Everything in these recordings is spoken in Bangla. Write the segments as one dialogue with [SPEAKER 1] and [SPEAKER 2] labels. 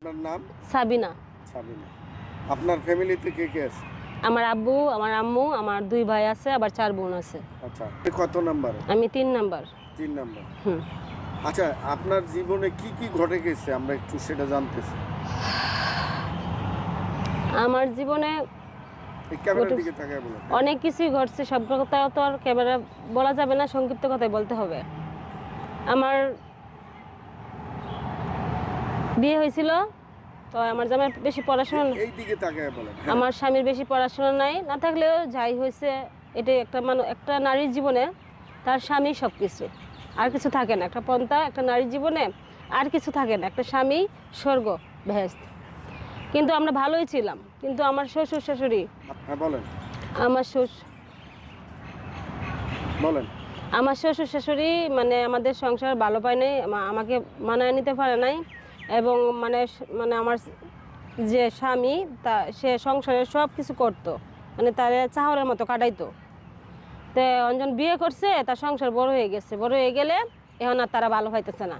[SPEAKER 1] আপনার নাম?
[SPEAKER 2] সাবিনা।
[SPEAKER 1] সাবিনা। আপনার ফ্যামিলিতে কে কে আছে?
[SPEAKER 2] আমার আব্বু আমার আম্মু আমার দুই ভাই আছে আবার চার বোন আছে।
[SPEAKER 1] আচ্ছা আপনি কত নাম্বারে?
[SPEAKER 2] আমি তিন নাম্বার।
[SPEAKER 1] তিন নাম্বার।
[SPEAKER 2] হুম।
[SPEAKER 1] আচ্ছা আপনার জীবনে কি কি ঘটে গেছে? আমরা একটু সেটা জানতেছি।
[SPEAKER 2] আমার জীবনে অনেক কিছুই ঘটছে সব কথা তো আর ক্যামেরা বলা যাবে না সংক্ষিপ্ত কথাই বলতে হবে। আমার বিয়ে হয়েছিল। তো আমার জামাই বেশি পড়াশোনা
[SPEAKER 1] এই দিকে তাকায় বলেন। হ্যাঁ।
[SPEAKER 2] আমার স্বামীর বেশি পড়াশোনা নাই। না থাকলেও যাই হয়েছে এটাই একটা মানুষ একটা নারীর জীবনে তার স্বামী সব কিছু আর কিছু থাকে না। একটা পন্থা একটা নারীর জীবনে আর কিছু থাকে না। একটা স্বামী স্বর্গ ভেস্ত কিন্তু আমরা ভালোই ছিলাম। কিন্তু আমার শ্বশুর শাশুড়ি
[SPEAKER 1] হ্যাঁ বলেন।
[SPEAKER 2] আমার শ্বশুর
[SPEAKER 1] বলেন।
[SPEAKER 2] আমার শ্বশুর শাশুড়ি মানে আমাদের সংসার ভালো পায় নাই আমা- আমাকে মানায় নিতে পারে নাই। এবং মানে মানে আমার যে স্বামী, তা, সে সংসারের সব কিছু করতো। মানে তার চাহরের মতো কাটাইতো। তো অঞ্জন বিয়ে করছে, তার সংসার বড় হয়ে গেছে। বড় হয়ে গেলে এখন আর তারা ভালো পাইতেছে না।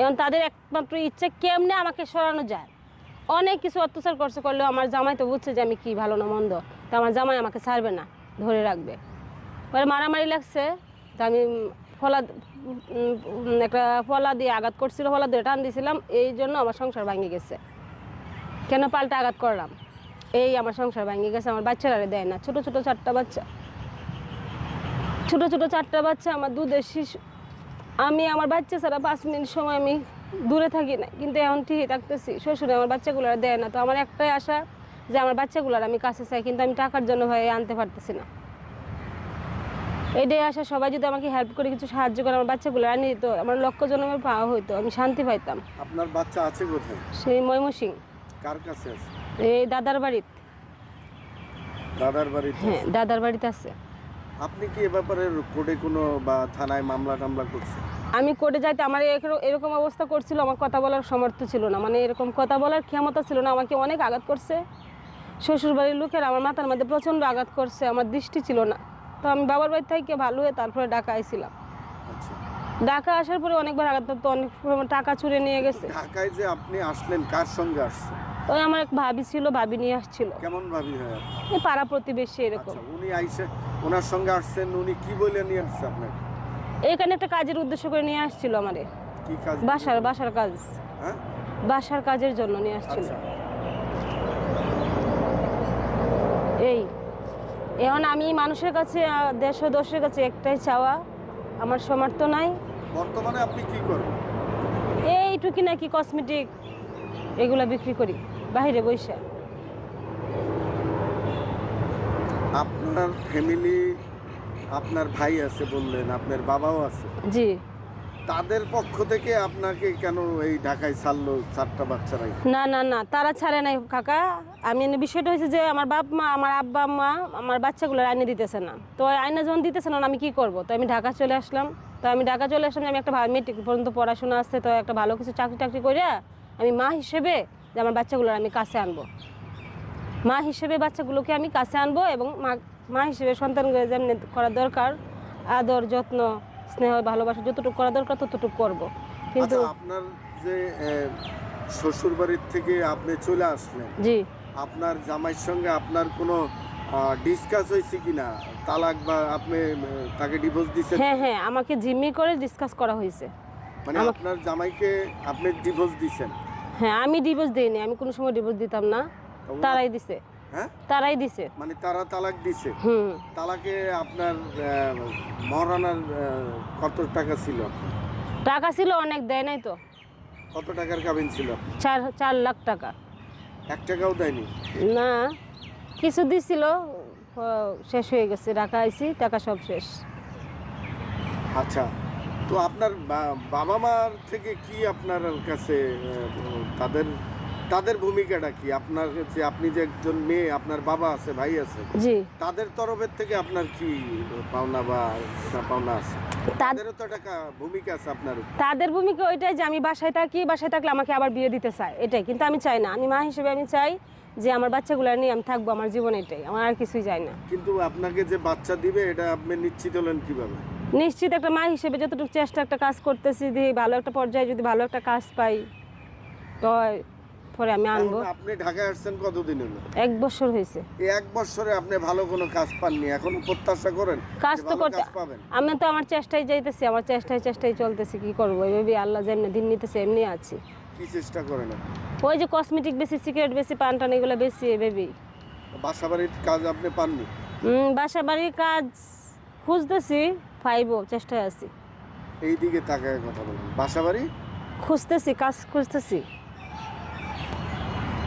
[SPEAKER 2] এখন তাদের একমাত্র ইচ্ছে কেমনে আমাকে সরানো যায়? অনেক কিছু অত্যাচার করছে, করলেও আমার জামাই তো বুঝছে যে আমি কি ভালো না মন্দ। তো আমার জামাই আমাকে ছাড়বে না, ধরে রাখবে। পরে মারামারি লাগছে, তো আমি ফলা একটা ফলা দিয়ে আঘাত করছিল, ফলা দিয়ে টান দিয়েছিলাম এই জন্য আমার সংসার ভাঙে গেছে। কেন পাল্টা আঘাত করলাম? এই আমার সংসার ভাঙে গেছে, আমার বাচ্চারা দেয় না, ছোট ছোট চারটা বাচ্চা। ছোট ছোট চারটা বাচ্চা, আমার দুধের শিশু। আমি আমার বাচ্চা ছাড়া পাঁচ মিনিট সময় আমি দূরে থাকি না, কিন্তু এখন ঠিকই থাকতেছি। শ্বশুরে আমার বাচ্চাগুলো দেয় না, তো আমার একটাই আশা যে আমার বাচ্চাগুলোর আমি কাছে চাই, কিন্তু আমি টাকার জন্য ভাই আনতে পারতেছি না। এটাই আসা সবাই যদি আমাকে হেল্প করে কিছু সাহায্য করে আমার বাচ্চাগুলো আনি দিত আমার লক্ষ্য জন্মের পাওয়া হইতো আমি শান্তি পাইতাম।
[SPEAKER 1] আপনার বাচ্চা আছে কোথায়
[SPEAKER 2] সেই ময়মনসিং
[SPEAKER 1] কার কাছে আছে?
[SPEAKER 2] এই দাদার বাড়িতে।
[SPEAKER 1] দাদার বাড়িতে
[SPEAKER 2] হ্যাঁ দাদার বাড়িতে আছে।
[SPEAKER 1] আপনি কি এ ব্যাপারে কোর্টে কোনো বা থানায় মামলা টামলা করছেন?
[SPEAKER 2] আমি কোর্টে যাইতে আমার এরকম- এরকম অবস্থা করছিল আমার কথা বলার সমর্থ ছিল না। মানে এরকম কথা বলার ক্ষমতা ছিল না আমাকে অনেক আঘাত করছে। শ্বশুর বাড়ির লোকের আমার মাথার মধ্যে প্রচণ্ড আঘাত করছে আমার দৃষ্টি ছিল না। তো আমি বাবার বাড়ি থেকে ভালো হয়ে তারপরে ঢাকা আইছিলাম।
[SPEAKER 1] আচ্ছা।
[SPEAKER 2] ঢাকা আসার পরে অনেকবার আঘাত অনেক টাকা চুরে নিয়ে গেছে।
[SPEAKER 1] ঢাকায় যে আপনি আসলেন কার সঙ্গে আসছেন?
[SPEAKER 2] ওই আমার এক ভাবি ছিল ভাবি নিয়ে আসছিল।
[SPEAKER 1] কেমন ভাবি হয়
[SPEAKER 2] এই পাড়া প্রতিবেশী এরকম।
[SPEAKER 1] আচ্ছা উনি আইসে ওনার সঙ্গে আসছেন উনি কি বলে নিয়ে আসছে আপনাকে?
[SPEAKER 2] এখানে একটা কাজের উদ্দেশ্য করে নিয়ে আসছিল আমারে।
[SPEAKER 1] কি কাজ?
[SPEAKER 2] বাসার বাসার কাজ।
[SPEAKER 1] হ্যাঁ?
[SPEAKER 2] বাসার কাজের জন্য নিয়ে আসছিল।
[SPEAKER 1] আচ্ছা।
[SPEAKER 2] এই এখন আমি মানুষের কাছে দেশ ও দশের কাছে একটাই চাওয়া আমার সমর্থ নাই।
[SPEAKER 1] বর্তমানে আপনি কি করেন?
[SPEAKER 2] এইটুকি নাকি কসমেটিক এগুলো বিক্রি করি বাইরে বৈশা
[SPEAKER 1] আপনার ফ্যামিলি আপনার ভাই আছে বললেন আপনার বাবাও আছে।
[SPEAKER 2] জি।
[SPEAKER 1] তাদের পক্ষ থেকে আপনাকে কেন এই ঢাকায় ছাড়লো চারটা বাচ্চারাই
[SPEAKER 2] না না না, তারা ছাড়ে নাই কাকা। আমি বিষয়টা হয়েছে যে আমার বাপ মা, আমার আব্বা মা, আমার বাচ্চাগুলো আইনে দিতেছে না। তো আইনে যখন দিতেছে না আমি কি করব? তো আমি ঢাকা চলে আসলাম। তো আমি ঢাকা চলে আসলাম আমি একটা মেট্রিক পর্যন্ত পড়াশোনা আছে, তো একটা ভালো কিছু চাকরি টাকরি করে আমি মা হিসেবে যে আমার বাচ্চাগুলোর আমি কাছে আনব। মা হিসেবে বাচ্চাগুলোকে আমি কাছে আনব এবং মা মা হিসেবে সন্তানগুলো যেমনি করা দরকার, আদর, যত্ন স্নেহ ভালোবাসা যতটুকু করা দরকার ততটুকু করব। কিন্তু
[SPEAKER 1] আচ্ছা আপনার যে শ্বশুর বাড়ির থেকে আপনি চলে আসলেন
[SPEAKER 2] জি।
[SPEAKER 1] আপনার জামাইয়ের সঙ্গে আপনার কোনো ডিসকাস হয়েছে কিনা? তালাক বা আপনি তাকে ডিভোর্স দিচ্ছেন
[SPEAKER 2] হ্যাঁ হ্যাঁ আমাকে জিম্মি করে ডিসকাস করা হয়েছে।
[SPEAKER 1] মানে আপনার জামাইকে আপনি ডিভোর্স দিচ্ছেন
[SPEAKER 2] হ্যাঁ আমি ডিভোর্স দিইনি আমি কোনো সময় ডিভোর্স দিতাম না। তারাই দিছে।
[SPEAKER 1] হ্যাঁ?
[SPEAKER 2] তারাই দিছে।
[SPEAKER 1] মানে তারা তালাক দিছে।
[SPEAKER 2] হুম।
[SPEAKER 1] তালাকে আপনার আহ, মহারানার কত টাকা ছিল?
[SPEAKER 2] টাকা ছিল অনেক দেয় নাই তো।
[SPEAKER 1] কত টাকার কাবিন ছিল?
[SPEAKER 2] চার চার লাখ টাকা।
[SPEAKER 1] এক টাকাও দেয়নি?
[SPEAKER 2] না কিছু দিছিল। শেষ হয়ে গেছে। টাকা আইছি টাকা সব শেষ।
[SPEAKER 1] আচ্ছা তো আপনার বাবা মার থেকে কি আপনার কাছে তাদের তাদের ভূমিকাটা কি? আপনার কাছে আপনি যে একজন মেয়ে আপনার বাবা আছে ভাই আছে
[SPEAKER 2] জি।
[SPEAKER 1] তাদের তরফের থেকে আপনার কি পাওনা বা পাওনা আছে?
[SPEAKER 2] তাদ-
[SPEAKER 1] তাদেরও তো একটা ভূমিকা আছে আপনার
[SPEAKER 2] তাদের ভূমিকা ওইটাই যে আমি বাসায় থাকি বাসায় থাকলে আমাকে আবার বিয়ে দিতে চায় এটাই। কিন্তু আমি চাই না। আমি মা হিসেবে আমি চাই যে আমার বাচ্চাগুলো নিয়ে আমি থাকব আমার জীবন এটাই। আমার আর কিছুই চাই না।
[SPEAKER 1] কিন্তু আপনাকে যে বাচ্চা দিবে এটা আপনি নিশ্চিত হলেন কীভাবে?
[SPEAKER 2] নিশ্চিত একটা মা হিসেবে যতটুকু চেষ্টা একটা কাজ করতেছি দিয়ে ভালো একটা পর্যায়ে যদি ভালো একটা কাজ পাই তো পরে আমি আনব।
[SPEAKER 1] আপনি ঢাকায় আসছেন কতদিন হলো?
[SPEAKER 2] এক বছর হয়েছে।
[SPEAKER 1] এই এক বছরে আপনি ভালো কোনো কাজ পাননি এখনও প্রত্যাশা করেন
[SPEAKER 2] কাজ তো করতে আমি তো আমার চেষ্টায় যাইতেছি আমার চেষ্টায় চেষ্টায় চলতেছি কি করব? এভাবে আল্লাহ যেমনি দিন নিতেছে এমনি আছি।
[SPEAKER 1] কি চেষ্টা করেন
[SPEAKER 2] ওই যে কসমেটিক বেশি সিগারেট বেশি পান টান এগুলো বেশি এভাবেই।
[SPEAKER 1] বাসা বাড়ির কাজ আপনি পাননি?
[SPEAKER 2] উম, বাসা বাড়ির কাজ খুঁজতেছি পাইবো চেষ্টায় আছি।
[SPEAKER 1] এইদিকে তাকায় কথা বলেন। বাসা বাড়ি
[SPEAKER 2] খুঁজতেছি কাজ খুঁজতেছি।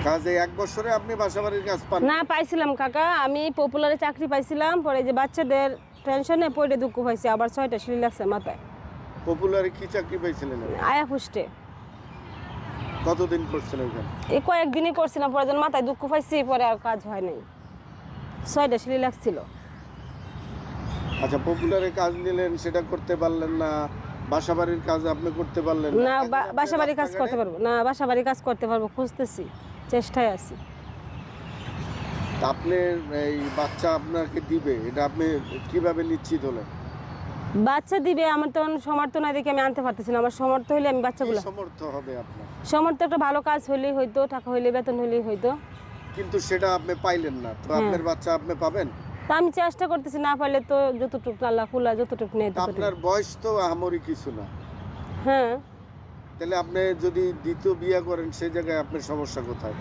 [SPEAKER 1] কাজ এক বছরে আপনি বাসা বাড়ির কাজ পান?
[SPEAKER 2] না পাইছিলাম কাকা। আমি পপুলারে চাকরি পাইছিলাম পরে যে বাচ্চাদের টেনশনে পড়ে দুঃখ পাইছি। আবার ছয়টা সিঁড়ি লাগছে মাথায়।
[SPEAKER 1] পপুলারে কি চাকরি পাইছিলেন
[SPEAKER 2] আয়া পুষ্টে
[SPEAKER 1] কতদিন করছেন ওইখানে
[SPEAKER 2] এই কয়েকদিনই করছিলাম পরে যেন মাথায় দুঃখ পাইছি পরে আর কাজ হয় নাই। ছয়টা সিঁড়ি লাগছিল।
[SPEAKER 1] আচ্ছা পপুলারে কাজ নিলেন সেটা করতে পারলেন না বাসা বাড়ির কাজ আপনি করতে পারলেন
[SPEAKER 2] না।
[SPEAKER 1] এখন
[SPEAKER 2] বা-
[SPEAKER 1] আপনি
[SPEAKER 2] কাজ করতে পারব। না বাসা বাড়ি কাজ করতে পারব খুঁজতেছি। চেষ্টায় আছি।
[SPEAKER 1] আপনার এই বাচ্চা আপনাকে দিবে এটা আপনি কীভাবে নিশ্চিত হলেন?
[SPEAKER 2] বাচ্চা দিবে আমার তো সমর্থ নাই দেখে আমি আনতে পারতেছি না। আমার সমর্থ হইলে আমি বাচ্চাগুলো
[SPEAKER 1] সমর্থ হবে আপনার?
[SPEAKER 2] সমর্থ একটা ভালো কাজ হইলেই হইতো টাকা হইলে বেতন হইলেই হইতো।
[SPEAKER 1] কিন্তু সেটা আপনি পাইলেন না। তো
[SPEAKER 2] হ্যাঁ।
[SPEAKER 1] আপনার বাচ্চা আপনি পাবেন?
[SPEAKER 2] তা আমি চেষ্টা করতেছি না পারলে তো যতটুকু আল্লাহ খুলা যতটুকু নেই
[SPEAKER 1] আপনার বয়স তো আহামরি কিছু না।
[SPEAKER 2] হ্যাঁ।
[SPEAKER 1] তাহলে আপনি যদি দ্বিতীয় বিয়ে করেন সেই জায়গায় আপনার সমস্যা কোথায়?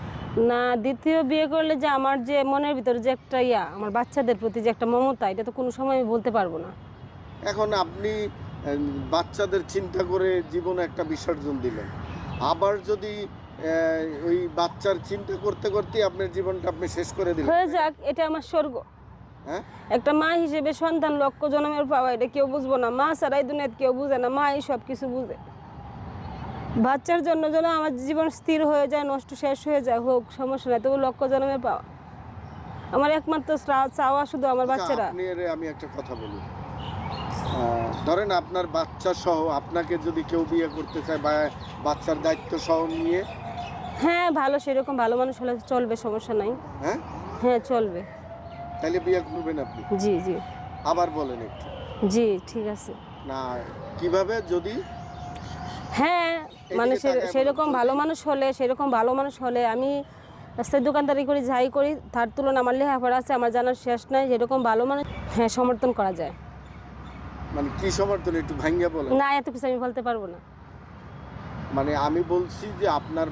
[SPEAKER 2] না দ্বিতীয় বিয়ে করলে যে আমার যে মনের ভিতরে যে একটা ইয়া আমার বাচ্চাদের প্রতি যে একটা মমতা এটা তো কোনো সময় আমি বলতে পারব না।
[SPEAKER 1] এখন আপনি বাচ্চাদের চিন্তা করে জীবনে একটা বিসর্জন দিলেন। আবার যদি ওই বাচ্চার চিন্তা করতে করতে আপনার জীবনটা আপনি শেষ করে দিলেন।
[SPEAKER 2] হয়ে যাক এটা আমার স্বর্গ।
[SPEAKER 1] হ্যাঁ?
[SPEAKER 2] একটা মা হিসেবে সন্তান লক্ষ্য জন্মের পাওয়া এটা কেউ বুঝব না। মা ছাড়াই দুনিয়াতে কেউ বুঝে না। মাই সব কিছু বুঝে। বাচ্চার জন্য যেন আমার জীবন স্থির হয়ে যায় নষ্ট শেষ হয়ে যায় হোক সমস্যা নাই। তবু লক্ষ্য জন্মের পাওয়া আমার একমাত্র চাওয়া শুধু আমার
[SPEAKER 1] আচ্ছা,
[SPEAKER 2] বাচ্চারা।
[SPEAKER 1] আমি একটা কথা বলি। ধরেন আপনার বাচ্চা সহ আপনাকে যদি কেউ বিয়ে করতে চায় বা বাচ্চার দায়িত্ব সহ নিয়ে?
[SPEAKER 2] হ্যাঁ ভালো সেরকম ভালো মানুষ হলে চলবে সমস্যা নাই।
[SPEAKER 1] হ্যাঁ?
[SPEAKER 2] হ্যাঁ চলবে।
[SPEAKER 1] তাহলে বিয়ে করবেন আপনি?
[SPEAKER 2] জি জি।
[SPEAKER 1] আবার বলেন একটু।
[SPEAKER 2] জি ঠিক আছে।
[SPEAKER 1] না কীভাবে? যদি
[SPEAKER 2] হ্যাঁ মানে সেরকম ভালো মানুষ হলে সেরকম ভালো মানুষ হলে আমি রাস্তায় দোকানদারি করি যাই করি তার তুলনা আমার লেখাপড়া আছে আমার জানার শেষ নাই যেরকম ভালো মানুষ হ্যাঁ সমর্থন করা যায়।
[SPEAKER 1] মানে কি সমর্থন একটু ভাঙ্গা বলেন
[SPEAKER 2] না এত কিছু আমি বলতে পারব না।
[SPEAKER 1] মানে আমি বলছি যে আপনার